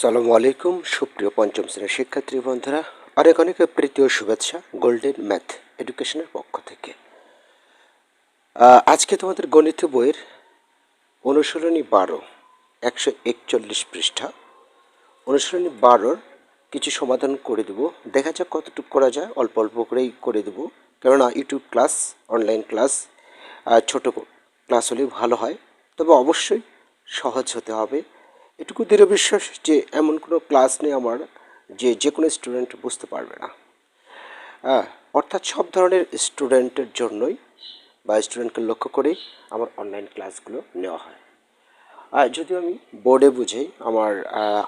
সালামু আলাইকুম, সুপ্রিয় পঞ্চম শ্রেণির শিক্ষার্থী বন্ধুরা। অনেক অনেক প্রীতীয় শুভেচ্ছা গোল্ডেন ম্যাথ এডুকেশনের পক্ষ থেকে। আজকে তোমাদের গণিত বইয়ের অনুশীলনী বারো, একশো একচল্লিশ পৃষ্ঠা। অনুশীলনী বারোর কিছু সমাধান করে দেবো। দেখা যাক কতটুকু করা যায়। অল্প অল্প করেই করে দেবো। কেননা ইউটিউব ক্লাস অনলাইন ক্লাস ছোট ক্লাস হলেই ভালো হয়। তবে অবশ্যই সহজ হতে হবে। এটুকু দৃঢ় বিশ্বাস যে এমন কোনো ক্লাস নেই আমার যে যে কোনো স্টুডেন্ট বুঝতে পারবে না। অর্থাৎ সব ধরনের স্টুডেন্টের জন্যই বা স্টুডেন্টকে লক্ষ্য করেই আমার অনলাইন ক্লাসগুলো নেওয়া হয়। আর যদিও আমি বোর্ডে বুঝাই আমার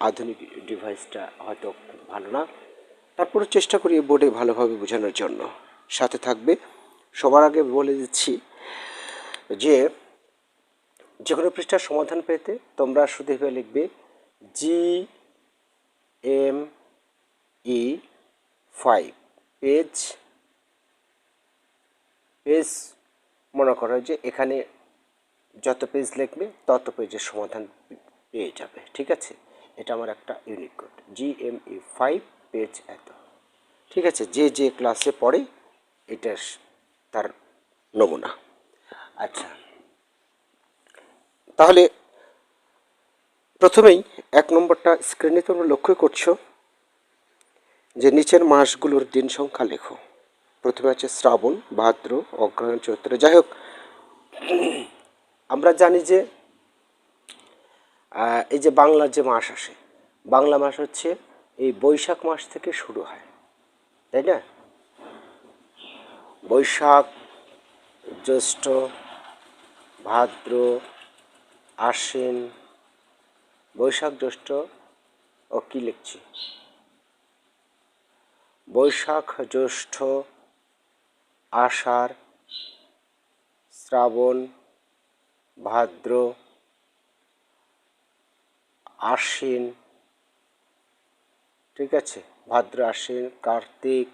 আধুনিক ডিভাইসটা হয়তো ভালো না তারপরে চেষ্টা করি বোর্ডে ভালোভাবে বোঝানোর জন্য। সাথে থাকবে, সবার আগে বলে দিচ্ছি যে যে কোনো পৃষ্ঠার সমাধান পেতে তোমরা শুধু এভাবে লিখবে G M E five page page মনে করো যে এখানে যত পেজ লিখবে, তত পেজের সমাধান পেয়ে যাবে। ঠিক আছে? এটা আমার একটা unique code G M E five page এত। ঠিক আছে? যে যে ক্লাসে পড়ে এটা তার নমুনা। আচ্ছা। তাহলে প্রথমেই এক নম্বরটা স্ক্রিনে তোমরা লক্ষ্য করছ যে নিচের মাসগুলোর দিন সংখ্যা লেখো। প্রথমে আছে শ্রাবণ, ভাদ্র, অগ্রহায়ণ, চৈত্র। যাই হোক, আমরা জানি যে এই যে বাংলার যে মাস আসে, বাংলা মাস হচ্ছে এই বৈশাখ মাস থেকে শুরু হয়, তাই না? বৈশাখ, জ্যৈষ্ঠ, ভাদ্র আশ্বিন, বৈশাখ জ্যৈষ্ঠ ও কি লিখছি? বৈশাখ জ্যৈষ্ঠ, আষাঢ়, শ্রাবণ, ভাদ্র, আশ্বিন, ঠিক আছে, ভাদ্র, আশ্বিন, কার্তিক।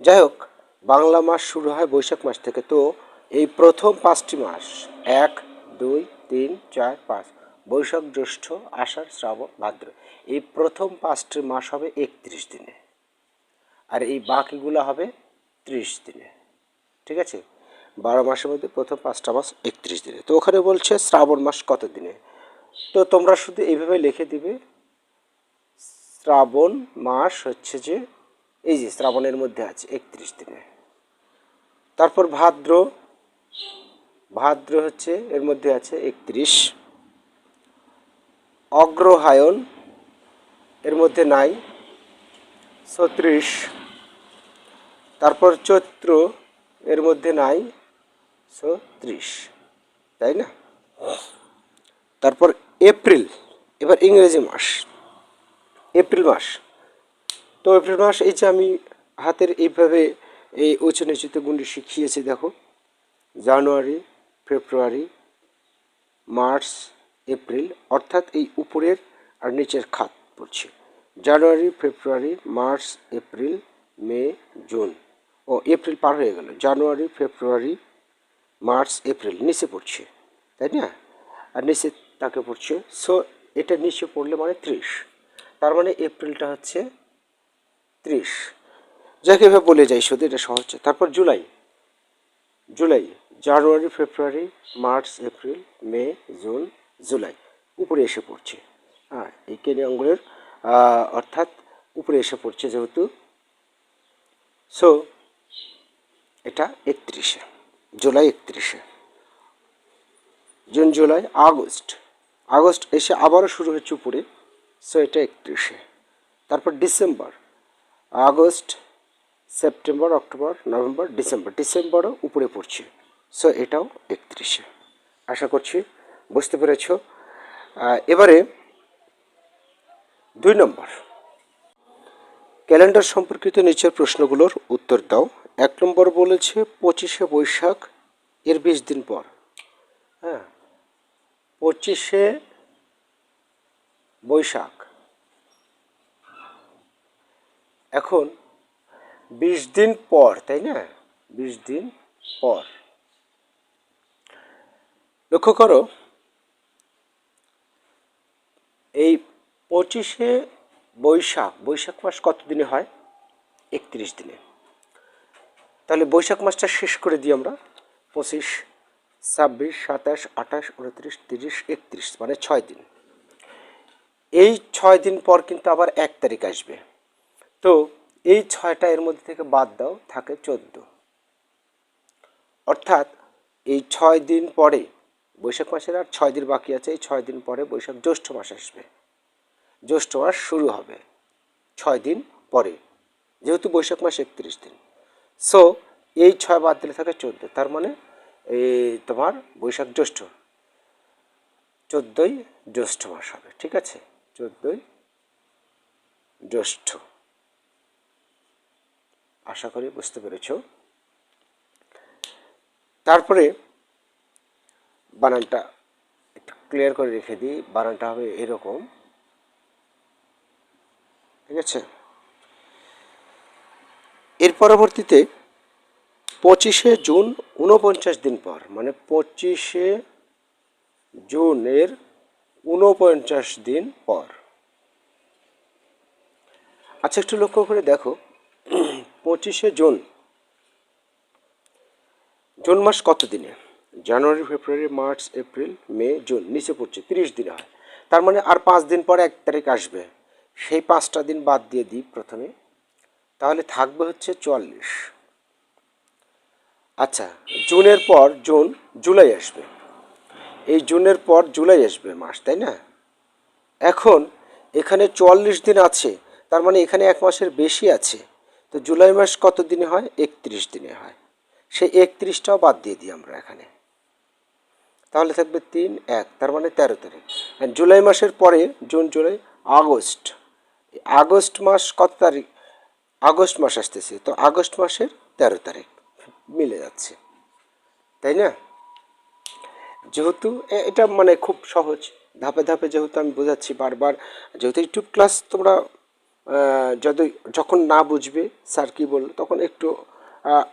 যাই হোক, বাংলা মাস শুরু হয় বৈশাখ মাস থেকে। তো এই প্রথম পাঁচটি মাস, এক দুই, তিন, চার, পাঁচ। বৈশাখ জ্যৈষ্ঠ আষাঢ়, শ্রাবণ, ভাদ্র। এই প্রথম পাঁচটি মাস হবে একত্রিশ দিনে। আর এই বাকিগুলো হবে ত্রিশ দিনে। ঠিক আছে? বারো মাসের মধ্যে প্রথম পাঁচটা মাস একত্রিশ দিনে। তো ওখানে বলছে শ্রাবণ মাস কত দিনে? তো তোমরা শুধু এইভাবে লিখে দিবে, শ্রাবণ মাস হচ্ছে যে, এই যে শ্রাবণের মধ্যে আছে একত্রিশ দিনে। তারপর ভাদ্র ভাদ্র হচ্ছে, এর মধ্যে আছে একত্রিশ। অগ্রহায়ণ, এর মধ্যে নাই, ছত্রিশ। তারপর চৈত্র, এর মধ্যে নাই, ছত্রিশ। তাই না? তারপর এপ্রিল, এবার ইংরেজি মাস। এপ্রিল মাস। তো এপ্রিল মাস, এই যে আমি হাতের এইভাবে এই উঁচু নিচুতে গুণটি শিখিয়েছি, দেখো। জানুয়ারি ফেব্রুয়ারি, মার্চ, এপ্রিল, অর্থাৎ এই উপরের আর নিচের খাত পড়ছে January, February, March, April, May, June. ও এপ্রিল পার হয়ে গেল। জানুয়ারি, ফেব্রুয়ারি, মার্চ, এপ্রিল নিচে পড়ছে, তাই না? আর নিচে তাকে পড়ছে, সো এটা নিচে পড়লে মানে ত্রিশ। তার মানে এপ্রিলটা হচ্ছে ত্রিশ। যাকে এভাবে বলে যাই শুধু এটা সহজ। তারপর July. July, January, February, March, April, May, June, July, উপরে এসে পড়ছে। হ্যাঁ এই কেনি অর্থাৎ উপরে এসে পড়ছে যেহেতু। সো এটা একত্রিশে, জুলাই একত্রিশে। জুন, জুলাই, আগস্ট আগস্ট এসে আবারও শুরু হচ্ছে উপরে। সো এটা একত্রিশে। তারপর December, August September, October, November, December. ডিসেম্বরও উপরে পড়ছে। সো এটাও একত্রিশে। আশা করছি বুঝতে পেরেছ। এবারে দুই নম্বর। ক্যালেন্ডার সম্পর্কিত নিচের প্রশ্নগুলোর উত্তর দাও। এক নম্বর বলেছে পঁচিশে বৈশাখ, এর বিশ দিন পর। হ্যাঁ পঁচিশে বৈশাখ। এখন বিশ দিন পর, তাই না? বিশ দিন পর। লক্ষ্য করো, এই পঁচিশে বৈশাখ বৈশাখ মাস কত দিনে হয়? একত্রিশ দিনে। তাহলে বৈশাখ মাসটা শেষ করে দিই আমরা। পঁচিশ, ছাব্বিশ, সাতাশ, আঠাশ, উনত্রিশ, তিরিশ, একত্রিশ মানে ছয় দিন। এই ছয় দিন পর কিন্তু আবার এক তারিখ আসবে। তো এই ছয়টা এর মধ্যে থেকে বাদ দাও, থাকে চোদ্দ। অর্থাৎ এই ছয় দিন পরে বৈশাখ মাসের আর ছয় দিন বাকি আছে, এই ছয় দিন পরে বৈশাখ জ্যৈষ্ঠ মাস আসবে। জ্যৈষ্ঠ মাস শুরু হবে ছয় দিন পরে, যেহেতু বৈশাখ মাস একত্রিশ দিন। সো এই ছয় বাদ দিলে থাকে চোদ্দ, তার মানে এই তোমার বৈশাখ জ্যৈষ্ঠ, চোদ্দোই জ্যৈষ্ঠ মাস হবে, ঠিক আছে? চোদ্দোই জ্যৈষ্ঠ। আশা করি বুঝতে পেরেছ। তারপরে বানানটা একটু ক্লিয়ার করে রেখে দিই, বানানটা হবে এরকম। ঠিক আছে? এর পরবর্তীতে পঁচিশে জুন ঊনপঞ্চাশ দিন পর মানে পঁচিশে জুনের ঊনপঞ্চাশ দিন পর। আচ্ছা একটু লক্ষ্য করে দেখো। পঁচিশে জুন। জুন মাস কত দিনে? January, February, March, April, May, June, নিচে পড়ছে, তিরিশ দিনে হয়। তার মানে আর পাঁচ দিন পরে এক তারিখ আসবে। সেই পাঁচটা দিন বাদ দিয়ে দিই প্রথমে। তাহলে থাকবে হচ্ছে চুয়াল্লিশ। আচ্ছা জুনের পর জুন, জুলাই আসবে। এই জুনের পর জুলাই আসবে মাস, তাই না? এখন এখানে চুয়াল্লিশ দিন আছে, তার মানে এখানে এক মাসের বেশি আছে। তো জুলাই মাস কত দিনে হয়? একত্রিশ দিনে হয়। সেই একত্রিশটাও বাদ দিয়ে দিই আমরা এখানে। তাহলে থাকবে তিন, এক, তার মানে তেরো তারিখ। জুলাই মাসের পরে, জুন, জুলাই, আগস্ট। আগস্ট মাস কত তারিখ? আগস্ট মাস আসতেছে। তো আগস্ট মাসের তেরো তারিখ মিলে যাচ্ছে। তাই না? যেহেতু এটা মানে খুব সহজ। ধাপে ধাপে যেহেতু আমি বোঝাচ্ছি বারবার, যেহেতু ইউটিউব ক্লাস তোমরা যদি যখন না বুঝবে, স্যার কী বলল, তখন একটু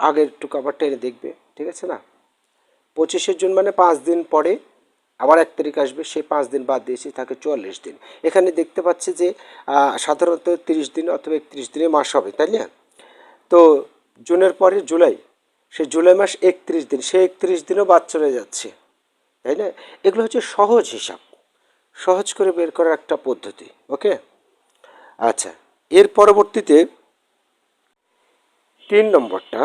আগের একটু আবার টেনে দেখবে, ঠিক আছে না? পঁচিশে জুন মানে পাঁচ দিন পরে, আবার এক তারিখ আসবে সেই পাঁচ দিন বাদ দিয়েছি থাকে চুয়াল্লিশ দিন। এখানে দেখতে পাচ্ছি যে সাধারণত তিরিশ দিন অথবা একত্রিশ দিনে মাস হবে, তাই না? তো জুনের পরে জুলাই, সে জুলাই মাস একত্রিশ দিন, সে একত্রিশ দিনও বাদ চলে যাচ্ছে, তাই না? এগুলো হচ্ছে সহজ হিসাব, সহজ করে বের করার একটা পদ্ধতি, ওকে? আচ্ছা এর পরবর্তীতে তিন নম্বরটা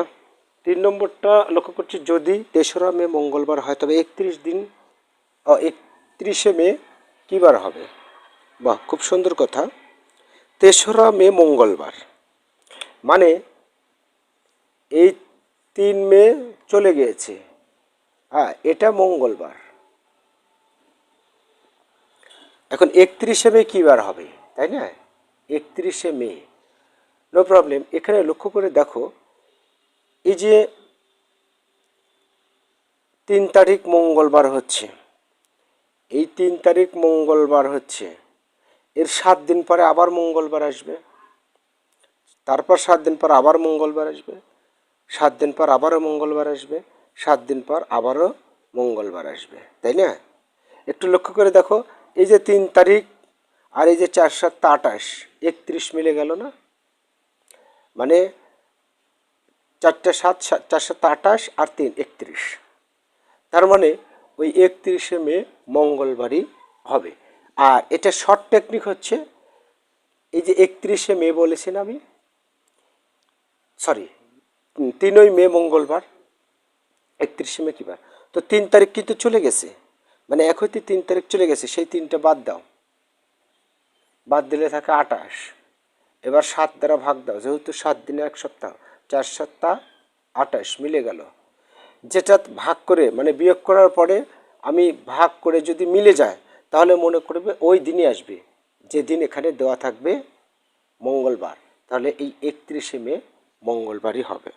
তিন নম্বরটা লক্ষ্য করছি যদি তেসরা মে মঙ্গলবার হয়, তবে একত্রিশ দিন একত্রিশে মে কী বার হবে? বাহ, খুব সুন্দর কথা। তেসরা মে মঙ্গলবার মানে এই তিন মে চলে গিয়েছে। হ্যাঁ এটা মঙ্গলবার। এখন একত্রিশে মে কী বার হবে, তাই না? একত্রিশে মে। নো প্রবলেম এখানে লক্ষ্য করে দেখো, এই যে তিন তারিখ মঙ্গলবার হচ্ছে। এই তিন তারিখ মঙ্গলবার হচ্ছে। এর সাত দিন পরে আবার মঙ্গলবার আসবে। তারপর সাত দিন পর আবার মঙ্গলবার আসবে। সাত দিন পর আবারও মঙ্গলবার আসবে। সাত দিন পর আবারও মঙ্গলবার আসবে। তাই না? একটু লক্ষ্য করে দেখো, এই যে তিন তারিখ আর এই যে চার সাতটা আটাশ একত্রিশ মিলে গেল না? মানে চারটে সাত চার সাত আটাশ আর তিন একত্রিশ। তার মানে ওই একত্রিশে মে মঙ্গলবারই হবে। আর এটা শর্ট টেকনিক হচ্ছে, এই যে একত্রিশে মে বলেছেন আমি সরি তিনই মে মঙ্গলবার, একত্রিশে মে কিবার? তো তিন তারিখ কিন্তু চলে গেছে মানে এক হইতে তিন তারিখ চলে গেছে, সেই তিনটা বাদ দাও। বাদ দিলে থাকে আটাশ। এবার সাত দ্বারা ভাগ দাও, যেহেতু সাত দিনে এক সপ্তাহ, চার সপ্তাহ, আটাশ মিলে গেল। যেটা ভাগ করে মানে বিয়োগ করার পরে আমি ভাগ করে যদি মিলে যায়, তাহলে মনে করবে ওই দিনই আসবে। যেদিন এখানে দেওয়া থাকবে মঙ্গলবার, তাহলে এই একত্রিশে মে মঙ্গলবারই হবে।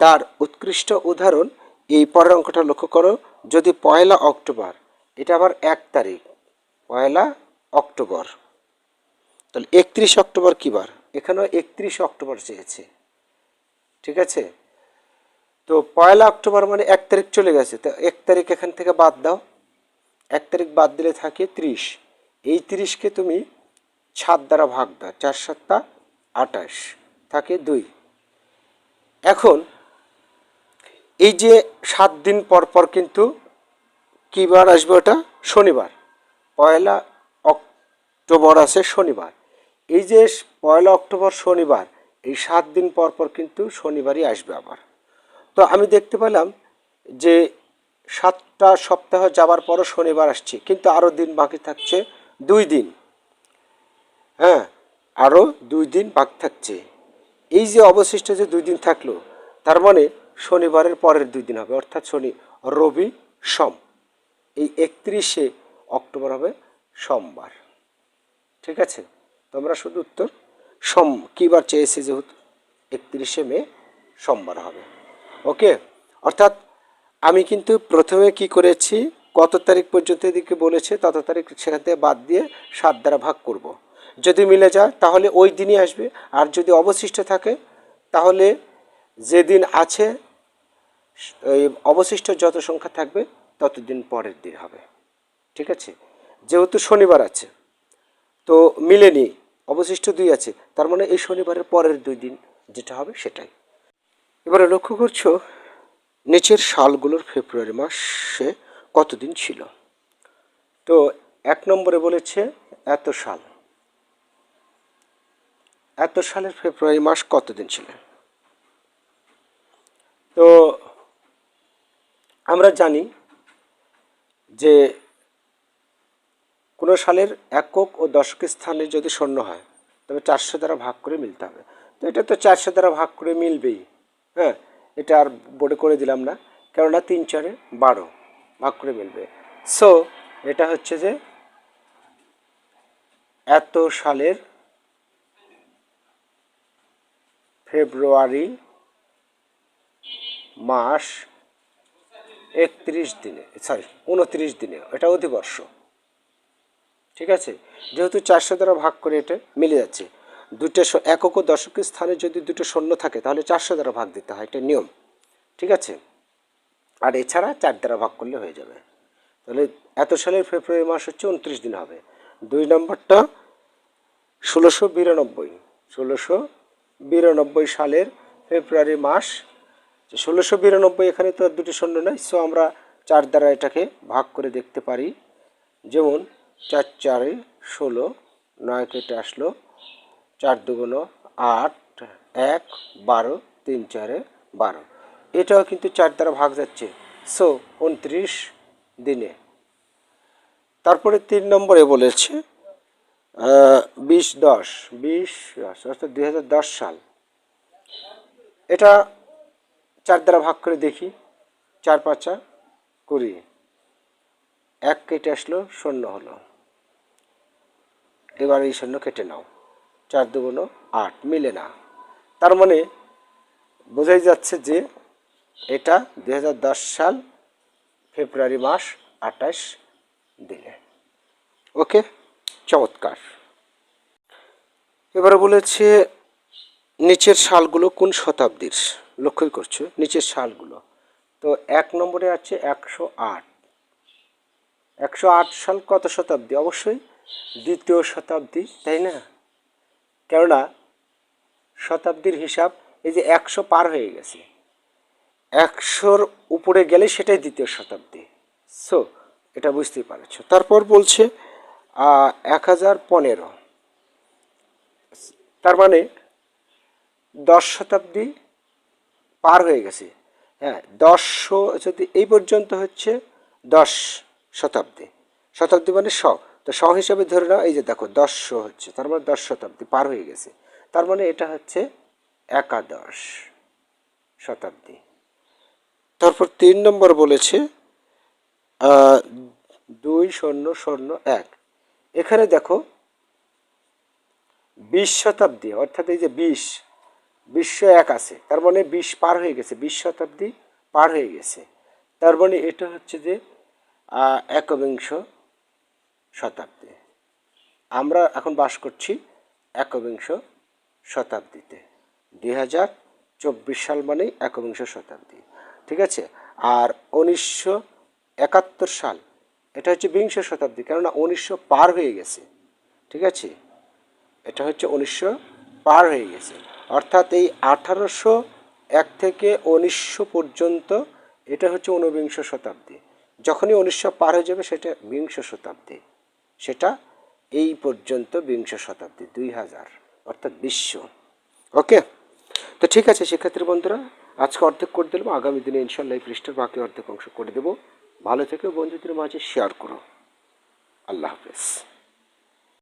তার উৎকৃষ্ট উদাহরণ, এই পরের অঙ্কটা লক্ষ্য করো, যদি পয়লা অক্টোবর, এটা আবার এক তারিখ, পয়লা অক্টোবর। তাহলে একত্রিশ অক্টোবর কী বার এখানেও একত্রিশ অক্টোবর চেয়েছে। ঠিক আছে? তো পয়লা অক্টোবর মানে এক তারিখ চলে গেছে। তো এক তারিখ এখান থেকে বাদ দাও। এক তারিখ বাদ দিলে থাকে ত্রিশ। এই তিরিশকে তুমি সাত দ্বারা ভাগ দাও। চার সাতটা আঠাশ। থাকে দুই। এখন এই যে সাত দিন পর পর কিন্তু কী বার আসবে ওটা? শনিবার। পয়লা অক্টোবর আছে শনিবার। এই যে পয়লা অক্টোবর শনিবার, এই সাত দিন পর পর কিন্তু শনিবারই আসবে আবার। তো আমি দেখতে পেলাম যে সাতটা সপ্তাহ যাবার পরও শনিবার আসছে, কিন্তু আরও দিন বাকি থাকছে দুই দিন। হ্যাঁ আরও দুই দিন বাকি থাকছে। এই যে অবশিষ্ট যে দুই দিন থাকল, তার মানে শনিবারের পরের দুই দিন হবে, অর্থাৎ শনি, রবি, সোম। এই একত্রিশে অক্টোবর হবে সোমবার। ঠিক আছে? তোমরা শুধু উত্তর, সোম, কী বার চেয়েছে যেহেতু? একত্রিশে মে, সোমবার হবে। ওকে? অর্থাৎ আমি কিন্তু প্রথমে কি করেছি, কত তারিখ পর্যন্ত এদিকে বলেছে, তত তারিখ সেখান থেকে বাদ দিয়ে সাত দ্বারা ভাগ করব। যদি মিলে যায়, তাহলে ওই দিনই আসবে। আর যদি অবশিষ্ট থাকে, তাহলে যেদিন আছে, এই অবশিষ্ট যত সংখ্যা থাকবে, ততদিন পরের দিন হবে। ঠিক আছে? যেহেতু শনিবার আছে, তো মিলেনি। অবশিষ্ট দুই আছে। তার মানে এই শনিবারের পরের দুই দিন যেটা হবে সেটাই। এবারে লক্ষ্য করছ, নিচের সালগুলোর ফেব্রুয়ারি মাসে কতদিন ছিল? তো এক নম্বরে বলেছে এত সাল। এত সালের ফেব্রুয়ারি মাস কতদিন ছিল? তো আমরা জানি যে কোনো সালের একক ও দশকের স্থানে যদি শূন্য হয়, তবে চারশো দ্বারা ভাগ করে মিলতে হবে। তো এটা তো চারশো দ্বারা ভাগ করে মিলবেই। হ্যাঁ এটা আর বোর্ডে করে দিলাম না, কেননা তিন চারে বারো ভাগ করে মিলবে। সো এটা হচ্ছে যে এত সালের ফেব্রুয়ারি মাস একত্রিশ দিনে সরি উনত্রিশ দিনে, এটা অধিবর্ষ। ঠিক আছে? যেহেতু চারশো দ্বারা ভাগ করে এটা মিলে যাচ্ছে। দুটো একক ও দশকের স্থানে যদি দুটো শূন্য থাকে, তাহলে চারশো দ্বারা ভাগ দিতে হয়, এটা নিয়ম। ঠিক আছে? আর এছাড়া চার দ্বারা ভাগ করলে হয়ে যাবে। তাহলে এত সালের ফেব্রুয়ারি মাস হচ্ছে উনত্রিশ দিন হবে। দুই নম্বরটা ষোলোশো বিরানব্বই। ষোলোশো বিরানব্বই সালের ফেব্রুয়ারি মাস। ষোলোশো বিরানব্বই এখানে তো আর দুটি শূন্য নয় সো আমরা চার দ্বারা এটাকে ভাগ করে দেখতে পারি। যেমন চার চারে ষোলো, নয় কেটে আসলো, চার দুগুণ আট, এক, বারো, তিন চারে বারো। এটাও কিন্তু চার দ্বারা ভাগ যাচ্ছে। সো উনত্রিশ দিনে। তারপরে তিন নম্বরে বলেছে বিশ দশ বিশ দশ, অর্থাৎ দুই হাজার দশ সাল। এটা চার দ্বারা ভাগ করে দেখি, চার পাঁচা কুড়ি। এক কেটে আসলো, শূন্য হলো। এবার এই শূন্য কেটে নাও। চার দুগুণ আট, মিলে না। তার মানে বোঝাই যাচ্ছে যে এটা দু হাজার দশ সাল, ফেব্রুয়ারি মাস, আঠাশ দিনে। ওকে, চমৎকার। এবারে বলেছে, নিচের সালগুলো কোন শতাব্দীর? লক্ষ্যই করছ, নিচের সালগুলো। তো এক নম্বরে আছে একশো আট। একশো আট সাল কত শতাব্দী? অবশ্যই দ্বিতীয় শতাব্দী, তাই না? কেননা শতাব্দীর হিসাব এই যে একশো পার হয়ে গেছে। একশোর উপরে গেলে সেটাই দ্বিতীয় শতাব্দী। সো এটা বুঝতেই পারছ। তারপর বলছে এক হাজার পনেরো। তার মানে দশ শতাব্দী পার হয়ে গেছে। হ্যাঁ দশশো যদি এই পর্যন্ত হচ্ছে, দশ শতাব্দী। শতাব্দী মানে শ। তো শ হিসাবে ধরে নাও, এই যে দেখো দশশো হচ্ছে, তার মানে দশ শতাব্দী, পার হয়ে গেছে। তার মানে এটা হচ্ছে একাদশ শতাব্দী। তারপর তিন নম্বর বলেছে দুই শূন্য শূন্য এক। এখানে দেখো, বিশ শতাব্দী, অর্থাৎ এই যে বিশ, বিশ্ব এক আছে, তার মানে বিশ পার হয়ে গেছে, বিশ শতাব্দী পার হয়ে গেছে। তার মানে এটা হচ্ছে যে একবিংশ শতাব্দী। আমরা এখন বাস করছি একবিংশ শতাব্দীতে। দুই হাজার চব্বিশ সাল মানেই একবিংশ শতাব্দী, ঠিক আছে? আর উনিশশো একাত্তর সাল, এটা হচ্ছে বিংশ শতাব্দী, কেননা উনিশশো পার হয়ে গেছে, ঠিক আছে? এটা হচ্ছে উনিশশো পার হয়ে গেছে। অর্থাৎ এই আঠারোশো এক থেকে উনিশশো পর্যন্ত এটা হচ্ছে ঊনবিংশ শতাব্দী। যখনই উনিশশো পার হয়ে যাবে, সেটা বিংশ শতাব্দী। সেটা এই পর্যন্ত বিংশ শতাব্দী, দুই হাজার, অর্থাৎ বিশ্ব। ওকে? তো ঠিক আছে সেক্ষেত্রে বন্ধুরা, আজকে অর্ধেক করে দিলাম। আগামী দিনে ইনশাল্লাহ এই পৃষ্ঠের বাকি অর্ধেক অংশ করে দেবো। ভালো থেকে, বন্ধুদের মাঝে শেয়ার করো। আল্লাহ হাফেজ।